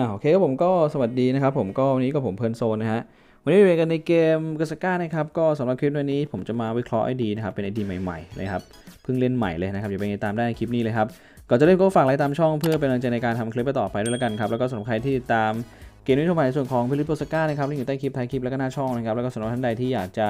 อ่าโอเคครับผมก็สวัสดีนะครับ ผมก็วันนี้ก็ผมเพลินโซนนะฮะวันนี้อยู่กันในเกมกสก้านะครับก็สำหรับคลิปวันนี้ผมจะมาวิเคราะห์ไอดีนะครับเป็นไอดีใหม่ๆเลยครับเพิ่งเล่นใหม่เลยนะครับอย่าไปติดตามได้ในคลิปนี้เลยครับก่อนจะเล่นก็ฝากไลค์ตามช่องเพื่อเป็นกำลังใจในการทำคลิปต่อไปด้วยแล้วกันครับแล้วก็สำหรับใครที่ติดตามเกมนี้ทั่วไปในส่วนของพิลิปโปสก้านะครับลิงก์อยู่ใต้คลิปท้ายคลิปแล้วก็หน้าช่องนะครับแล้วก็สำหรับท่านใดที่อยากจะ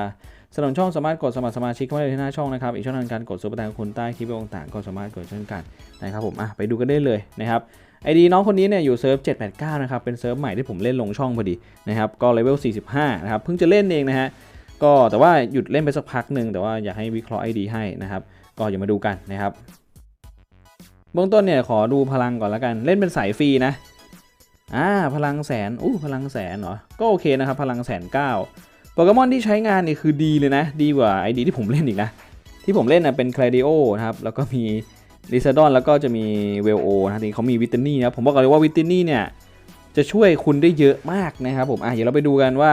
สนับสนุนช่องสามารถกดสมัครสมาชิกเข้ามาได้ที่หน้าช่องนะครับอีกช่องทางการกดซุปเปอร์แตงคุณใต้คลิปต่างๆก็สามารถกดเช่นกันนะครับผมอะไปดูกันได้เลยนะครับ ไอดีน้องคนนี้เนี่ยอยู่เซิร์ฟ 789 นะครับ เป็นเซิร์ฟใหม่ที่ผมเล่นลงช่องพอดีนะครับ ก็เลเวล 45 นะครับ เพิ่งจะเล่นเองนะฮะ ก็แต่ว่าหยุดเล่นไปสักพักหนึ่งแต่ว่าอยากให้วิเคราะห์ไอดีให้นะครับ ก็อย่ามาดูกันนะครับ เบื้องต้นเนี่ยขอดูพลังก่อนแล้วกัน เล่นเป็นสายฟรีนะ อ่า พลังแสน อู้ พลังแสนเหรอ ก็โอเคนะครับ พลังแสนเก้าโปเกมอนที่ใช้งานนี่คือดีเลยนะ ดีกว่าไอดีที่ผมเล่นอีกนะ ที่ผมเล่นนะเป็นคลาดิโอนะครับ แล้วก็มี ลิซาดอนแล้วก็จะมีเวลโอนะทีนี้เขามีวิตานี่นะผมบอกเลยว่าวิตานี่เนี่ยจะช่วยคุณได้เยอะมากนะครับผมอะเดี๋ยวเราไปดูกันว่า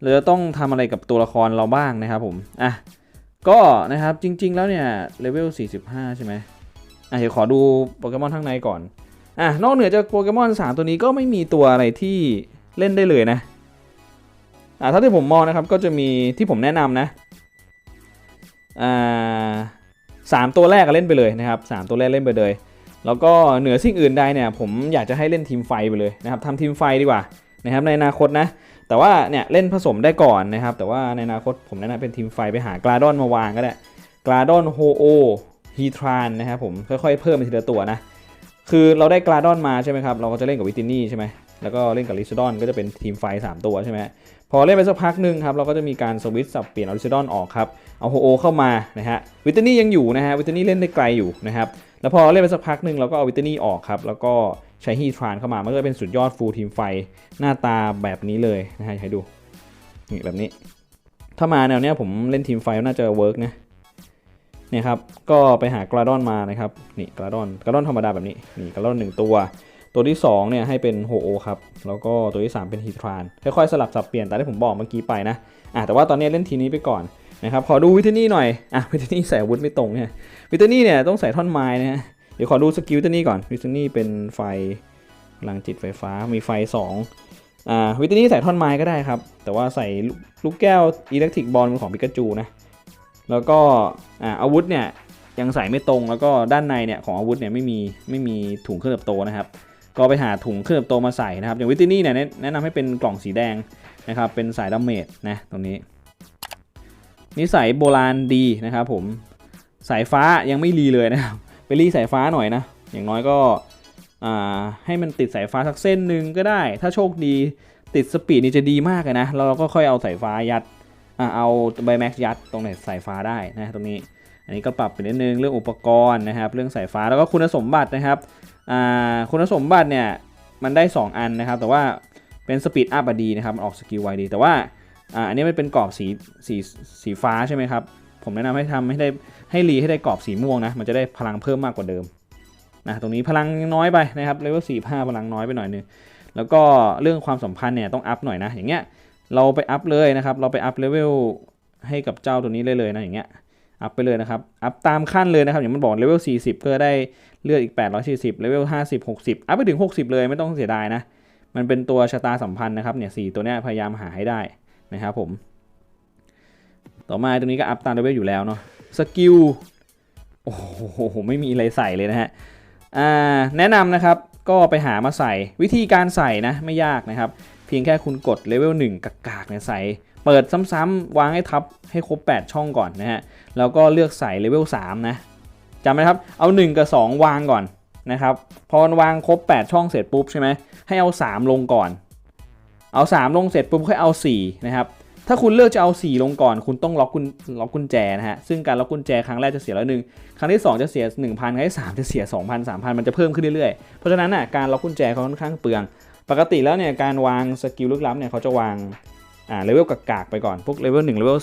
เราจะต้องทำอะไรกับตัวละครเราบ้างนะครับผมอะก็นะครับจริง ๆ แล้วเนี่ยเลเวล 45 ใช่ไหมอะเดี๋ยวขอดูโปเกมอนข้างในก่อนอะนอกเหนือจากโปเกมอน3 ตัวนี้ก็ไม่มีตัวอะไรที่เล่นได้เลยนะอะถ้าที่ผมมองนะครับก็จะมีที่ผมแนะนำนะอ่า สามตัวแรกก็เล่นไปเลยนะครับสามตัวแรกเล่นไปเลย แล้วก็เหนือสิ่งอื่นใดเนี่ยผมอยากจะให้เล่นทีมไฟไปเลยนะครับทำทีมไฟดีกว่านะครับในอนาคตนะแต่ว่าเนี่ยเล่นผสมได้ก่อนนะครับ แต่ว่าในอนาคตผมแนะนำเป็นทีมไฟไปหากราดอนมาวางก็ได้กราดอนโฮโอฮีทรานนะครับผมค่อยๆเพิ่มไปทีละตัวนะคือเราได้กราดอนมาใช่ไหมครับเราก็จะเล่นกับวิตินี่ใช่ไหมแล้วก็เล่นกับลิซดอนก็จะเป็นทีมไฟ 3 ตัวใช่ไหม พอเล่นไปสักพักหนึ่งครับเราก็จะมีการสวิตช์สับเปลี่ยนอลิซดอนออกครับเอาโฮโอเข้ามานะฮะวิตานี่ยังอยู่นะฮะวิตานี่เล่นได้ไกลอยู่นะครับแล้วพอเล่นไปสักพักหนึ่งเราก็เอาวิตานี่ออกครับแล้วก็ใช้ฮีทรานเข้ามามันก็จะเป็นสุดยอดฟูลทีมไฟหน้าตาแบบนี้เลยนะฮะให้ดูนี่แบบนี้ ถ้ามาแนวเนี้ยผมเล่นทีมไฟน่าจะเวิร์กนะเนี่ยครับก็ไปหากราดอนมานะครับนี่กราดอนกราดอนธรรมดาแบบนี้นี่กราดอนหนึ่งตัว ตัวที่2เนี่ยให้เป็นโฮโอครับ แล้วก็ตัวที่ 3 เป็นฮีทรานค่อยๆสลับสับเปลี่ยนตามที่ผมบอกเมื่อกี้ไปนะอะแต่ว่าตอนนี้เล่นทีนี้ไปก่อนนะครับขอดูวิทานี่หน่อยอะวิทานี่ใส่อาวุธไม่ตรงเนี่ยวิทานี่เนี่ยต้องใส่ท่อนไม้นะฮะเดี๋ยวขอดูสกิลวิทานี่ก่อนวิทานี่เป็นไฟพลังจิตไฟฟ้ามีไฟ2อ่าวิทานี่ใส่ท่อนไม้ก็ได้ครับ แต่ว่าใส่ลูกแก้วอิเล็กทริกบอลของปิกาจูนะแล้วก็อ่าอาวุธเนี่ยยังใส่ไม่ตรงแล้วก็ด้านในเนี่ยของอาวุธเนี่ยไม่มีไม่มีถุงเครื่องเติบโตนะครับ ก็ไปหาถุงเครื่อบโตมาใส่นะครับ อย่างวิตานี่เนี่ยแนะนำให้เป็นกล่องสีแดงนะครับ เป็นสายดาเมจนะตรงนี้ นิสัยโบราณดีนะครับผม สายฟ้ายังไม่รีเลยนะครับ ไปรีสายฟ้าหน่อยนะ อย่างน้อยก็ให้มันติดสายฟ้าสักเส้นหนึ่งก็ได้ ถ้าโชคดีติดสปีดนี่จะดีมากเลยนะแล้วเราก็ค่อยเอาสายฟ้ายัดเอาไบแม็กยัดตรงไหนสายฟ้าได้นะตรงนี้ อันนี้ก็ปรับไปนิดนึงเรื่องอุปกรณ์นะครับ เรื่องสายฟ้าแล้วก็คุณสมบัตินะครับ คุณสมบัติเนี่ยมันได้ 2 อันนะครับ แต่ว่าเป็นสปีดอัพดีนะครับมันออกสกิลไวดี แต่ว่าอ,อันนี้มันเป็นกรอบสีสีสีฟ้าใช่ไหมครับ ผมแนะนำให้ทำให้ได้ให้รีให้ได้กรอบสีม่วงนะ มันจะได้พลังเพิ่มมากกว่าเดิมนะตรงนี้พลังน้อยไปนะครับเลเวลสี่ห้าพลังน้อยไปหน่อยนึงแล้วก็เรื่องความสัมพันธ์เนี่ยต้องอัพหน่อยนะ อย่างเงี้ยเราไปอัพเลยนะครับ เราไปอัพเลเวลให้กับเจ้าตัวนี้เลยเลยนะอย่างเงี้ย อัพไปเลยนะครับ อัพตามขั้นเลยนะครับ อย่างมันบอกเลเวล 40 ก็ได้เลือดอีก 840 เลเวล 50 60 อัพไปถึง 60 เลยไม่ต้องเสียดายนะ มันเป็นตัวชะตาสัมพันธ์นะครับ เนี่ยสตัวเนี้ยพยายามหาให้ได้นะครับผม ต่อมาตรงนี้ก็อัพตามเลเวลอยู่แล้วเนาะ สกิล โอ้โห ไม่มีอะไรใส่เลยนะฮะ อ่า แนะนำนะครับ ก็ไปหามาใส่ วิธีการใส่นะ ไม่ยากนะครับ เพียงแค่คุณกดเลเวล1กากๆเนี่ยใส่ เปิดซ้ำๆวางให้ทับให้ครบ 8 ช่องก่อนนะฮะ แล้วก็เลือกใส่เลเวล3นะจำไหมครับ เอา 1 กับ 2 วางก่อนนะครับ พอวางครบ 8 ช่องเสร็จปุ๊บใช่ไหมให้เอา 3 ลงก่อน เอา 3 ลงเสร็จปุ๊บค่อยเอา 4 นะครับ ถ้าคุณเลือกจะเอา 4 ลงก่อน คุณต้องล็อกกุญล็อกกุญแจนะฮะ ซึ่งการล็อกกุญแจครั้งแรกจะเสียแล้วหนึ่งครั้งที่ 2 จะเสีย 1,000 ครั้งที่ 3 จะเสีย 2,000 3,000 มันจะเพิ่มขึ้นเรื่อยๆ เพราะฉะนั้นน่ะการล็อกกุญแจเขาค่อนข้างเปลือง ปกติแล้วเนี่ยการวางสกิลลึกลับเนี่ยเขาจะวาง อ่าเลเวลกากๆไปก่อนพวกเลเวล1เลเวล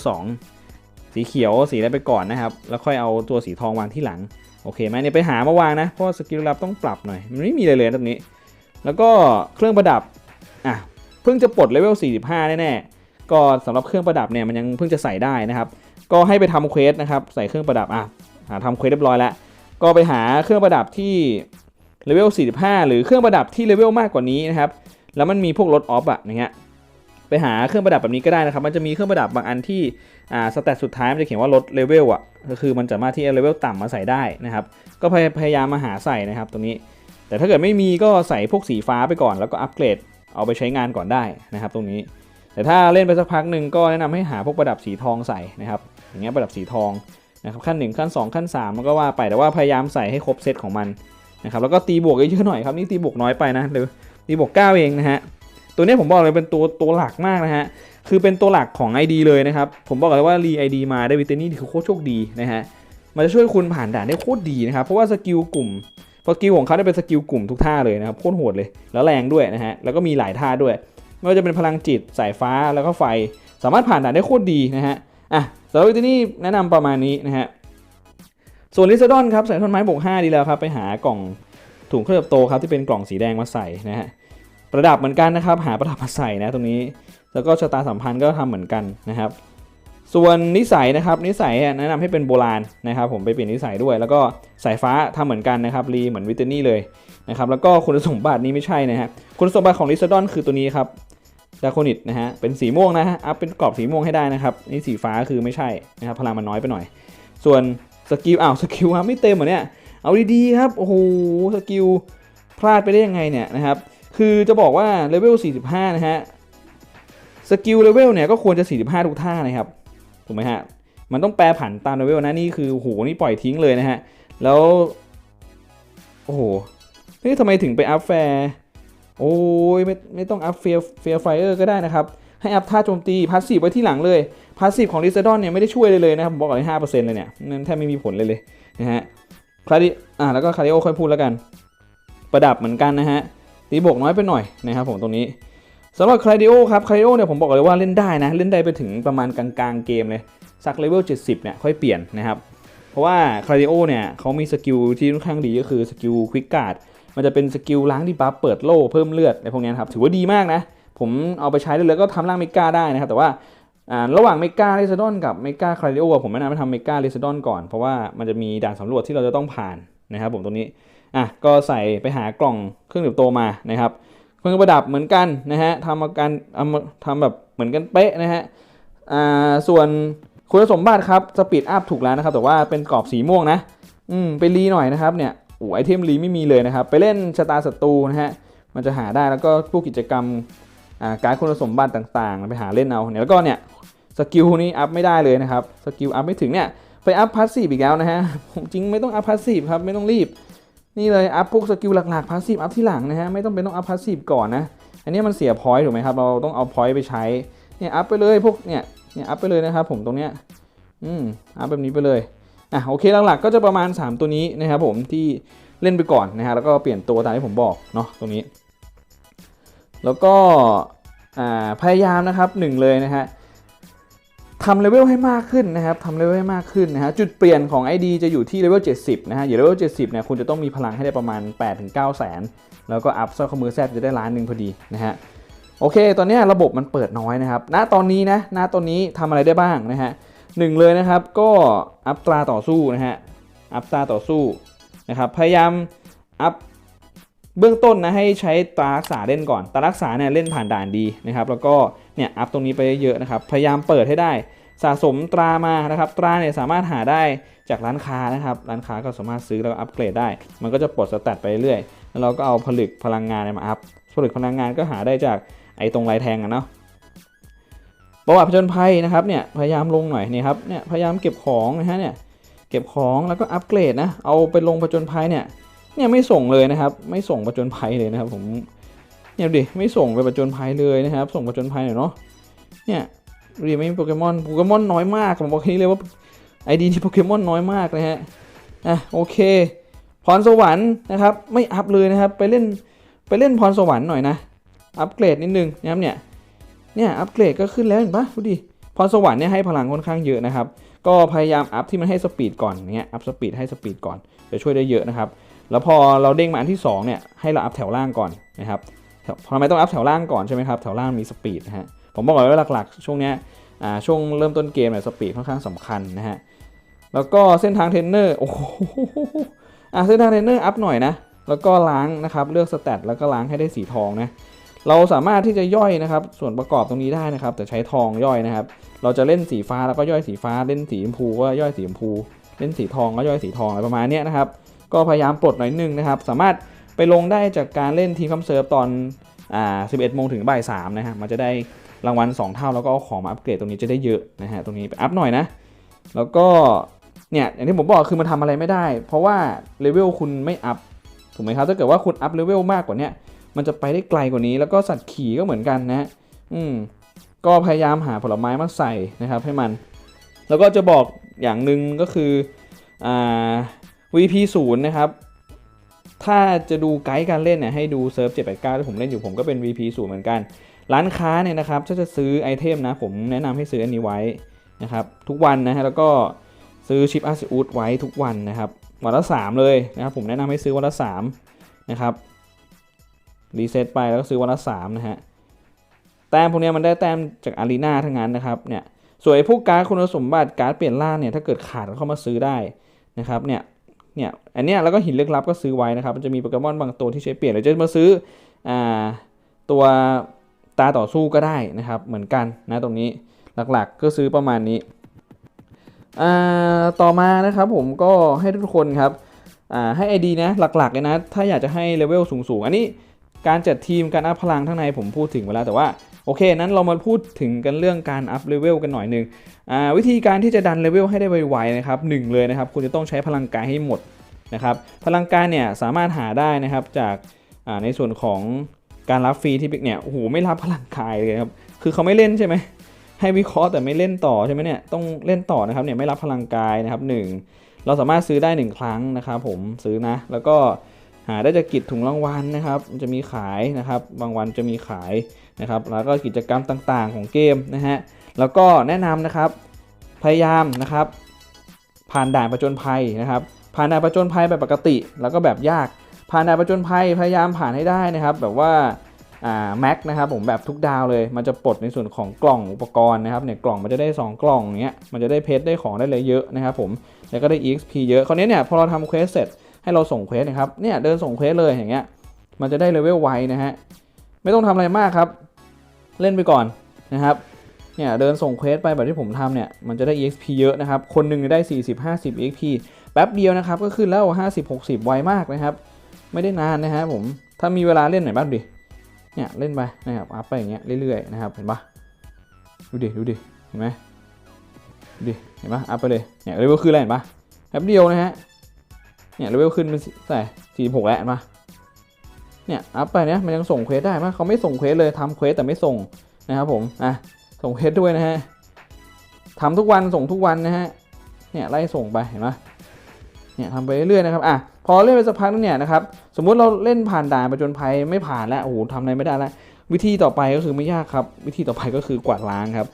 2สีเขียวสีอะไรไปก่อนนะครับ แล้วค่อยเอาตัวสีทองวางที่หลังโอเคไหมเนี่ยไปหามาวางนะเพราะสกิลลับต้องปรับหน่อยมันไม่มีเลยเลยตรงนี้ แล้วก็เครื่องประดับอะเพิ่งจะปลดเลเวล45 แน่ๆก็สำหรับเครื่องประดับเนี่ยมันยังเพิ่งจะใส่ได้นะครับ ก็ให้ไปทำเควสนะครับใส่เครื่องประดับอะหาทำเควสเรียบร้อยแล้วก็ไปหาเครื่องประดับที่เลเวล45 หรือเครื่องประดับที่เลเวลมากกว่านี้นะครับแล้วมันมีพวกรถออฟอะอย่างเงี้ย ไปหาเครื่องประดับแบบนี้ก็ได้นะครับ มันจะมีเครื่องประดับบางอันที่อ่าสแตทสุดท้ายมันจะเขียนว่าลดเลเวลอะก็คือมันสามารถที่จะเลเวลต่ำมาใส่ได้นะครับ ก็พยายามมาหาใส่นะครับตรงนี้ แต่ถ้าเกิดไม่มีก็ใส่พวกสีฟ้าไปก่อน แล้วก็อัปเกรดเอาไปใช้งานก่อนได้นะครับ ตรงนี้ แต่ถ้าเล่นไปสักพักหนึ่งก็แนะนำให้หาพวกประดับสีทองใส่นะครับ อย่างเงี้ยประดับสีทองนะครับขั้น 1 ขั้น 2 ขั้น3มันก็ว่าไปแต่ว่าพยายามใส่ให้ครบเซตของมันนะครับแล้วก็ตีบวกเยอะๆหน่อยครับนี่ตีบวกน้อยไปนะหรือตีบวก 9 เองนะฮะ ตัวนี้ผมบอกเลยเป็นตัวตัวหลักมากนะฮะ คือเป็นตัวหลักของ ID เลยนะครับ ผมบอกเลยว่ารี ID มาได้วิตานี่คือโคตรโชคดีนะฮะ มันจะช่วยคุณผ่านด่านได้โคตรดีนะครับ เพราะว่าสกิลกลุ่มสกิลของเขาได้เป็นสกิลกลุ่มทุกท่าเลยนะครับโคตรโหดเลย แล้วแรงด้วยนะฮะ แล้วก็มีหลายท่าด้วย ไม่ว่าจะเป็นพลังจิต สายฟ้า แล้วก็ไฟ สามารถผ่านด่านได้โคตรดีนะฮะ อะสำหรับวิธีนี้แนะนำประมาณนี้นะฮะ ส่วนลิซดอนครับใส่ท่อนไม้บวก5ดีแล้วครับ ไปหากล่องถุงเครื่องเติบโตครับที่เป็นกล่องสีแดงมาใส่นะฮะ ประดับเหมือนกันนะครับ หาประดับมาใส่นะตรงนี้ แล้วก็ชะตาสัมพันธ์ก็ทำเหมือนกันนะครับ ส่วนนิสัยนะครับ นิสัยแนะนำให้เป็นโบราณนะครับ ผมไปเปลี่ยนนิสัยด้วย แล้วก็สายฟ้าทำเหมือนกันนะครับรีเหมือนวิตานี่เลยนะครับ แล้วก็คุณสมบัตินี้ไม่ใช่นะฮะคุณสมบัติของลิซาดอนคือตัวนี้ครับดาโคนิตนะฮะเป็นสีม่วงนะฮะอัพเป็นกรอบสีม่วงให้ได้นะครับนี่สีฟ้าคือไม่ใช่นะครับพลังมันน้อยไปหน่อย ส่วนสกิลอ้าวสกิลครับไม่เต็มเหรอเนี่ยเอาดีๆครับโอ้โหสกิลพลาดไปได้ยังไงเนี่ยนะครับ คือจะบอกว่าเลเวล 45 นะฮะ สกิลเลเวลเนี่ยก็ควรจะ 45 ทุกท่านะครับ ถูกไหมฮะ มันต้องแปรผันตามเลเวลนะ นี่คือโอ้โหนี่ปล่อยทิ้งเลยนะฮะ แล้ว โอ้โห นี่ทำไมถึงไปอัพแฟร์โอ้ยไม่ไม่ต้องอัพเฟียเฟียไฟเออร์ก็ได้นะครับ ให้อัพท่าโจมตีพาสซีฟไว้ที่หลังเลย พาสซีฟของลิซาดอนเนี่ยไม่ได้ช่วยเลยเลยนะครับบอกเลยห้าเปอร์เซ็นต์เลยเนี่ยแทบไม่มีผลเลยเลยนะฮะคลาดิอ่าแล้วก็คาริโอค่อยพูดแล้วกัน ประดับเหมือนกันนะฮะ ตีบวกน้อยไปหน่อยนะครับผมตรงนี้สำหรับคลาดิโอครับคลาดิโอเนี่ยผมบอกเลยว่าเล่นได้นะ เล่นได้ไปถึงประมาณกลางๆเกมเลยสักเลเวล70เนี่ยค่อยเปลี่ยนนะครับเพราะว่าคลาดิโอเนี่ยเขามีสกิลที่ค่อนข้างดีก็คือสกิลควิกการ์ดมันจะเป็นสกิลล้างที่บัฟเปิดโล่เพิ่มเลือดอะไรพวกนี้ครับถือว่าดีมากนะ ผมเอาไปใช้เลยแล้วก็ทำร่างเมกาได้นะครับ แต่ว่าอ่าระหว่างเมกาเลซดอนกับเมกาคลาริโอผมแนะนำให้ทำเมกาเลซดอนก่อนเพราะว่ามันจะมีด่านสำรวจที่เราจะต้องผ่านนะครับผมตรงนี้ อะก็ใส่ไปหากล่องเครื่องดื่มโตมานะครับเครื่องประดับเหมือนกันนะฮะทำอาการเอามาทำแบบเหมือนกันเป๊ะนะฮะอ่าส่วนคุณสมบัติครับสปีดอัพถูกแล้วนะครับแต่ว่าเป็นกรอบสีม่วงนะอืมไปรีหน่อยนะครับเนี่ยโอ้ไอเทมรีไม่มีเลยนะครับ ไปเล่นชะตาศัตรูนะฮะมันจะหาได้แล้วก็พวกกิจกรรมอ่าการคุณสมบัติต่างๆ ไปหาเล่นเอาเนี่ยแล้วก็เนี่ยสกิลนี้อัพไม่ได้เลยนะครับสกิลอัพไม่ถึงเนี่ยไปอัพพาสซีฟอีกแล้วนะฮะผมจริงไม่ต้องอัพพาสซีฟครับไม่ต้องรีบ นี่เลยอัพพวกสกิลหลักๆพาสซีฟอัพที่หลังนะฮะไม่ต้องเป็นต้องอัพพาสซีฟก่อนนะอันนี้มันเสียพอยต์ถูกไหมครับเราต้องเอาพอยต์ไปใช้เนี่ยอัพไปเลยพวกเนี่ยเนี่ยอัพไปเลยนะครับผมตรงเนี้ยอืมอัพแบบนี้ไปเลยอะโอเคหลักๆก็จะประมาณ 3 ตัวนี้นะครับผมที่เล่นไปก่อนนะฮะแล้วก็เปลี่ยนตัวตามที่ผมบอกเนาะตรงนี้ แล้วก็อ่าพยายามนะครับหนึ่งเลยนะฮะ ทำเลเวลให้มากขึ้นนะครับทำเลเวลให้มากขึ้นนะฮะจุดเปลี่ยนของ ID จะอยู่ที่เลเวล70 นะฮะอยู่เลเวล70เนี่ยคุณจะต้องมีพลังให้ได้ประมาณ 8-9แสนแล้วก็อัพสร้อยข้อมือแซดจะได้ล้านหนึ่งพอดีนะฮะโอเค ตอนนี้ระบบมันเปิดน้อยนะครับ ณ ตอนนี้นะ ณ ตอนนี้ทำอะไรได้บ้างนะฮะหนึ่งเลยนะครับ ก็อัพตราต่อสู้นะฮะ อัพตราต่อสู้นะครับ พยายามอัพ เบื้องต้นนะให้ใช้ตารักษาเล่นก่อน ตารักษาเนี่ยเล่นผ่านด่านดีนะครับ แล้วก็เนี่ยอัพตรงนี้ไปเยอะๆนะครับ พยายามเปิดให้ได้ สะสมตรามานะครับ ตราเนี่ยสามารถหาได้จากร้านค้านะครับ ร้านค้าก็สามารถซื้อแล้วก็อัปเกรดได้ มันก็จะปลดสแตทไปเรื่อยแล้วเราก็เอาผลึกพลังงานเนี่ยมาอัพ ผลึกพลังงานก็หาได้จากไอ้ตรงลายแทงอะเนาะประวัติผจญภัยนะครับเนี่ยพยายามลงหน่อยนี่ครับเนี่ยพยายามเก็บของนะฮะเนี่ยเก็บของแล้วก็อัปเกรดนะเอาไปลงผจญภัยเนี่ย เนี่ยไม่ส่งเลยนะครับ ไม่ส่งผจญภัยเลยนะครับ ผมเนี่ยดิไม่ส่งไปผจญภัยเลยนะครับ ส่งผจญภัยหน่อยเนาะเนี่ยดูดิไม่มีโปเกมอนโปเกมอนน้อยมากผมบอกแค่นี้เลยว่าไอดีที่โปเกมอนน้อยมากนะฮะอะโอเค พรสวรรค์นะครับ ไม่อัพเลยนะครับ ไปเล่นไปเล่นพรสวรรค์หน่อยนะอัปเกรดนิดนึงนะครับเนี่ยเนี่ยอัปเกรดก็ขึ้นแล้วเห็นปะดูดิพรสวรรค์เนี่ยให้พลังค่อนข้างเยอะนะครับ ก็พยายามอัพที่มันให้สปีดก่อนอย่างเงี้ยอัพสปีดให้สปีดก่อนจะช่วยได้เยอะนะครับ แล้วพอเราเด้งมาอันที่ 2 เนี่ยให้เราอัพแถวล่างก่อนนะครับทำไมต้องอัพแถวล่างก่อนใช่ไหมครับแถวล่างมีสปีดนะฮะผมบอกเลยว่าหลักๆ ช่วงเนี้ยอ่าช่วงเริ่มต้นเกมเนี่ยสปีดค่อนข้างสำคัญนะฮะแล้วก็เส้นทางเทรนเนอร์โอ้โหอะเส้นทางเทรนเนอร์อัพหน่อยนะแล้วก็ล้างนะครับเลือกสแตทแล้วก็ล้างให้ได้สีทองนะเราสามารถที่จะย่อยนะครับส่วนประกอบตรงนี้ได้นะครับ แต่ใช้ทองย่อยนะครับ เราจะเล่นสีฟ้าแล้วก็ย่อยสีฟ้า เล่นสีชมพูก็ย่อยสีชมพู เล่นสีทองก็ย่อยสีทองอะไรประมาณนี้นะครับ ก็พยายามปลดหน่อยนึงนะครับ สามารถไปลงได้จากการเล่นทีมคัมเซิร์ฟตอนอ่า11โมงถึงบ่าย3นะฮะมันจะได้รางวัล 2 เท่าแล้วก็เอาของมาอัปเกรดตรงนี้จะได้เยอะนะฮะตรงนี้ไปอัพหน่อยนะ แล้วก็เนี่ยอย่างที่ผมบอกคือมันทำอะไรไม่ได้ เพราะว่าเลเวลคุณไม่อัพถูกไหมครับถ้าเกิดว่าคุณอัพเลเวลมากกว่านี้มันจะไปได้ไกลกว่านี้ แล้วก็สัตว์ขี่ก็เหมือนกันนะอืมก็พยายามหาผลไม้มาใส่นะครับให้มัน แล้วก็จะบอกอย่างหนึ่งก็คืออ่า VP 0นะครับถ้าจะดูไกด์การเล่นเนี่ยให้ดูเซิร์ฟ789ที่ผมเล่นอยู่ผมก็เป็น VP 0เหมือนกัน ร้านค้าเนี่ยนะครับถ้าจะซื้อไอเทมนะผมแนะนำให้ซื้ออันนี้ไว้นะครับทุกวันนะฮะแล้วก็ซื้อชิปอาซิอูดไว้ทุกวันนะครับวันละ 3 เลยนะครับผมแนะนำให้ซื้อวันละ3นะครับรีเซ็ตไปแล้วก็ซื้อวันละ3นะฮะแต้มพวกเนี้ยมันได้แต้มจากอารีนาทั้งนั้นนะครับเนี่ยส่วนไอ้พวกการ์ดคุณสมบัติการ์ดเปลี่ยนร่างเนี่ยถ้าเกิดขาดเข้ามาซื้อได้นะครับเนี่ย เนี่ยอันเนี้ยแล้วก็หินลึกลับก็ซื้อไว้นะครับ มันจะมีโปเกมอนบางตัวที่ใช้เปลี่ยนหรือจะมาซื้ออ่าตัวตาต่อสู้ก็ได้นะครับ เหมือนกันนะตรงนี้หลักๆก็ซื้อประมาณนี้อ่าต่อมานะครับผมก็ให้ทุกคนครับอ่าให้ ID นะหลักๆเลยนะ ถ้าอยากจะให้เลเวลสูงๆ อันนี้การจัดทีมการอัพพลังทั้างในผมพูดถึงไปแล้วแต่ว่า โอเค นั้นเรามาพูดถึงกันเรื่องการอัพเลเวลกันหน่อยหนึ่งวิธีการที่จะดันเลเวลให้ได้ไวๆนะครับหนึ่งเลยนะครับคุณจะต้องใช้พลังกายให้หมดนะครับพลังกายเนี่ยสามารถหาได้นะครับจากาในส่วนของการรับฟรีที่พิกเนี่ยโอ้โหไม่รับพลังกายเลยครับคือเขาไม่เล่นใช่ไหมให้วิเคราะห์แต่ไม่เล่นต่อใช่ไหมเนี่ยต้องเล่นต่อนะครับเนี่ยไม่รับพลังกายนะครับหนึ่งเราสามารถซื้อได้ 1 ครั้งนะครับผมซื้อนะแล้วก็าได้จากกิจถุงรางวัลนะครับจะมีขายนะครับบางวันจะมีขายนะครับแล้วก็กิจกรรมต่างๆ ของเกมนะฮะแล้วก็แนะนำนะครับพยายามนะครับ ผ่านด่านประจนภัยนะครับผ่านด่านประจนภัยแบบปกติ แล้วก็แบบยากผ่านด่านประจนภัยพยายามผ่านให้ได้นะครับ แบบว่าอ่าแม็กนะครับผมแบบทุกดาวเลย มันจะปลดในส่วนของกล่องอุปกรณ์นะครับเนี่ยกล่องมันจะได้ 2 กล่องอย่างเงี้ยมันจะได้เพชรได้ของได้เลยเยอะนะครับผมแล้วก็ได้ exp เยอะคราวนี้เนี่ยพอเราทำเควสเสร็จ ให้เราส่งเควสนะครับเนี่ยเดินส่งเควสเลยอย่างเงี้ยมันจะได้เลเวลไวนะฮะไม่ต้องทำอะไรมากครับ เล่นไปก่อนนะครับเนี่ยเดินส่งเควสไปแบบที่ผมทำเนี่ยมันจะได้ exp เยอะนะครับ คนหนึ่งได้ 40 50 exp แป๊บเดียวนะครับ ก็ขึ้นแล้ว 50 60 ไวมากนะครับ ไม่ได้นานนะฮะผมถ้ามีเวลาเล่นหน่อยบ้างดิเนี่ยเล่นไปนะครับอัพไปอย่างเงี้ยเรื่อยๆนะครับเห็นปะดูดิดูดิเห็นไหมดูดิเห็นปะอัพไปเลยเนี่ยเลเวลขึ้นแล้วเห็นปะแป๊บเดียวนะฮะ เนี่ยเลเวลขึ้นเป็นใส่46แล้วเห็นปะเนี่ยอัพไปเนี่ยมันยังส่งเควสได้ปะเขาไม่ส่งเควสเลยทำเควสแต่ไม่ส่งนะครับผมอะส่งเพชรด้วยนะฮะทำทุกวันส่งทุกวันนะฮะเนี่ยไล่ส่งไปเห็นไหมเนี่ยทำไปเรื่อยๆนะครับอะพอเล่นไปสักพักนึงเนี่ยนะครับสมมุติเราเล่นผ่านด่านประจนภัยไม่ผ่านแล้วโอ้โหทำอะไรไม่ได้แล้ววิธีต่อไปก็คือไม่ยากครับ วิธีต่อไปก็คือกวาดล้างครับ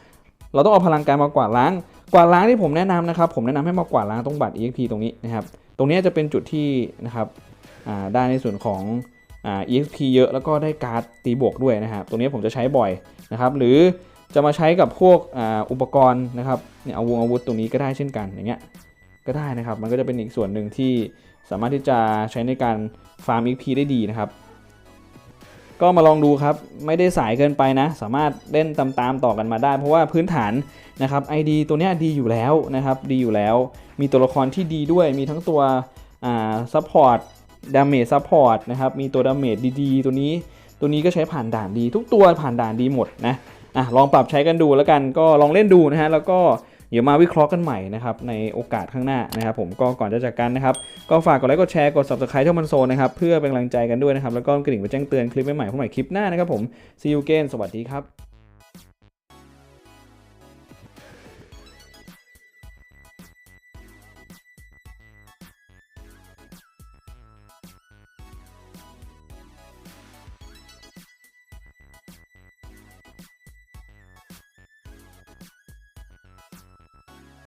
เราต้องเอาพลังกายมากวาดล้าง กวาดล้างที่ผมแนะนำนะครับ ผมแนะนำให้มากวาดล้างตรงบัตร EXP ตรงนี้นะครับ ตรงนี้จะเป็นจุดที่นะครับได้ในส่วนของอ EXP เยอะแล้วก็ได้การ์ดตีบวกด้วยนะครับตรงนี้ผมจะใช้บ่อยนะครับ หรือจะมาใช้กับพวกอ,อุปกรณ์นะครับเนี่ยเอาวงอาวุธตรงนี้ก็ได้เช่นกันอย่างเงี้ยก็ได้นะครับ มันก็จะเป็นอีกส่วนหนึ่งที่สามารถที่จะใช้ในการฟาร์ม EXP ได้ดีนะครับ ก็มาลองดูครับ ไม่ได้สายเกินไปนะ สามารถเล่นตามๆต่อกันมาได้ เพราะว่าพื้นฐานนะครับ ID ตัวเนี้ยดีอยู่แล้วนะครับ ดีอยู่แล้ว มีตัวละครที่ดีด้วย มีทั้งตัวอ่าซัพพอร์ตดาเมจซัพพอร์ตนะครับ มีตัวดาเมจดีๆ ตัวนี้ ตัวนี้ก็ใช้ผ่านด่านดี ทุกตัวผ่านด่านดีหมดนะอะลองปรับใช้กันดูแล้วกัน ก็ลองเล่นดูนะฮะ แล้วก็ เดี๋ยวมาวิเคราะห์กันใหม่นะครับในโอกาสข้างหน้านะครับ ผมก็ก่อนจะจากกันนะครับ ก็ฝากกดไลค์กดแชร์กด subscribe ช่องมันโซนะครับเพื่อเป็นกำลังใจกันด้วยนะครับแล้วก็กระดิ่งไปแจ้งเตือนคลิปใหม่ๆพวกใหม่คลิปหน้านะครับผม see you again สวัสดีครับ